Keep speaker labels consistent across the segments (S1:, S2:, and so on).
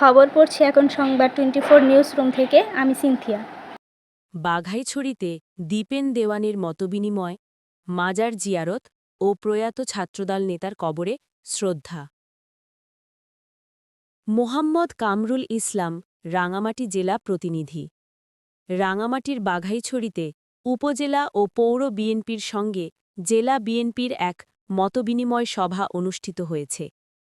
S1: খবর পড়ছি এখন সংবাদ টোয়েন্টি ফোর নিউজ রুম থেকে। আমি সিনথিয়া।
S2: বাঘাইছড়িতে দীপেন দেওয়ানের মতবিনিময়, মাজার জিয়ারত ও প্রয়াত ছাত্রদল নেতার কবরে শ্রদ্ধা। মোহাম্মদ কামরুল ইসলাম, রাঙামাটি জেলা প্রতিনিধি। রাঙামাটির বাঘাইছড়িতে উপজেলা ও পৌর বিএনপির সঙ্গে জেলা বিএনপির এক মতবিনিময় সভা অনুষ্ঠিত হয়েছে।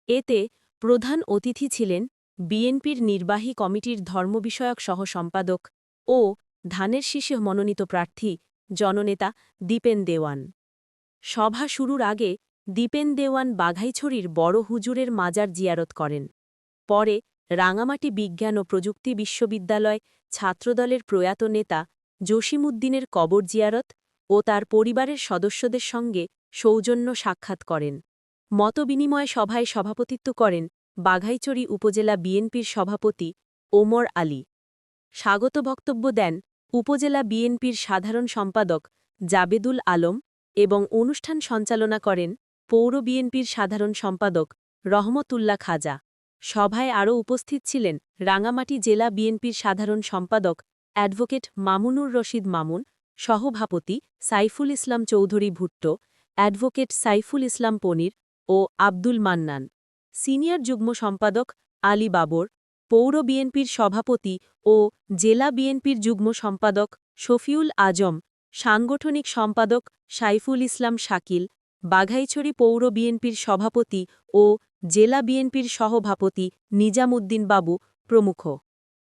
S2: এতে প্রধান অতিথি ছিলেন বিএনপির নির্বাহী কমিটির ধর্মবিষয়ক সহ সম্পাদক ও ধানের শীষে মনোনীত প্রার্থী জননেতা দীপেন দেওয়ান। সভা শুরুর আগে দীপেন দেওয়ান বাঘাইছড়ির বড় হুজুরের মাজার জিয়ারত করেন। পরে রাঙামাটি বিজ্ঞান ও প্রযুক্তি বিশ্ববিদ্যালয় ছাত্রদলের প্রয়াত নেতা জসিমউদ্দিনের কবর জিয়ারত ও তার পরিবারের সদস্যদের সঙ্গে সৌজন্য সাক্ষাৎ করেন। মতবিনিময় সভায় সভাপতিত্ব করেন বাঘাইচড়ি উপজেলা বিএনপির সভাপতি ওমর আলী। স্বাগত বক্তব্য দেন উপজেলা বিএনপির সাধারণ সম্পাদক জাবেদুল আলম এবং অনুষ্ঠান সঞ্চালনা করেন পৌর বিএনপির সাধারণ সম্পাদক রহমতুল্লাহ খাজা। সভায় আরও উপস্থিত ছিলেন রাঙামাটি জেলা বিএনপির সাধারণ সম্পাদক অ্যাডভোকেট মামুনুর রশিদ মামুন, সহভাপতি সাইফুল ইসলাম চৌধুরী ভুট্টো, অ্যাডভোকেট সাইফুল ইসলাম পনির ও আব্দুল মান্নান। সিনিয়র যুগ্ম সম্পাদক আলী বাবর, পৌর বিএনপির সভাপতি ও জেলা বিএনপির যুগ্ম সম্পাদক শফিউল আজম, সাংগঠনিক সম্পাদক সাইফুল ইসলাম শাকিল, বাঘাইছড়ি পৌর বিএনপির সভাপতি ও জেলা বিএনপির সহভাপতি নিজামুদ্দিন বাবু প্রমুখ।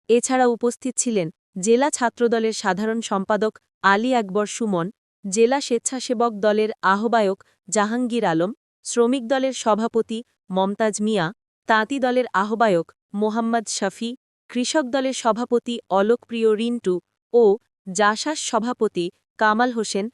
S2: এছাড়া উপস্থিত ছিলেন জেলা ছাত্রদলের সাধারণ সম্পাদক আলী আকবর সুমন, জেলা স্বেচ্ছাসেবক দলের আহ্বায়ক জাহাঙ্গীর আলম শ্রমিক দলের সভাপতি মমতাজ মিয়া, তাঁতি দলের আহ্বায়ক মোহাম্মদ শফি, কৃষক দলের সভাপতি অলোকপ্রিয় রিন্টু ও জাসাস সভাপতি কামাল হোসেন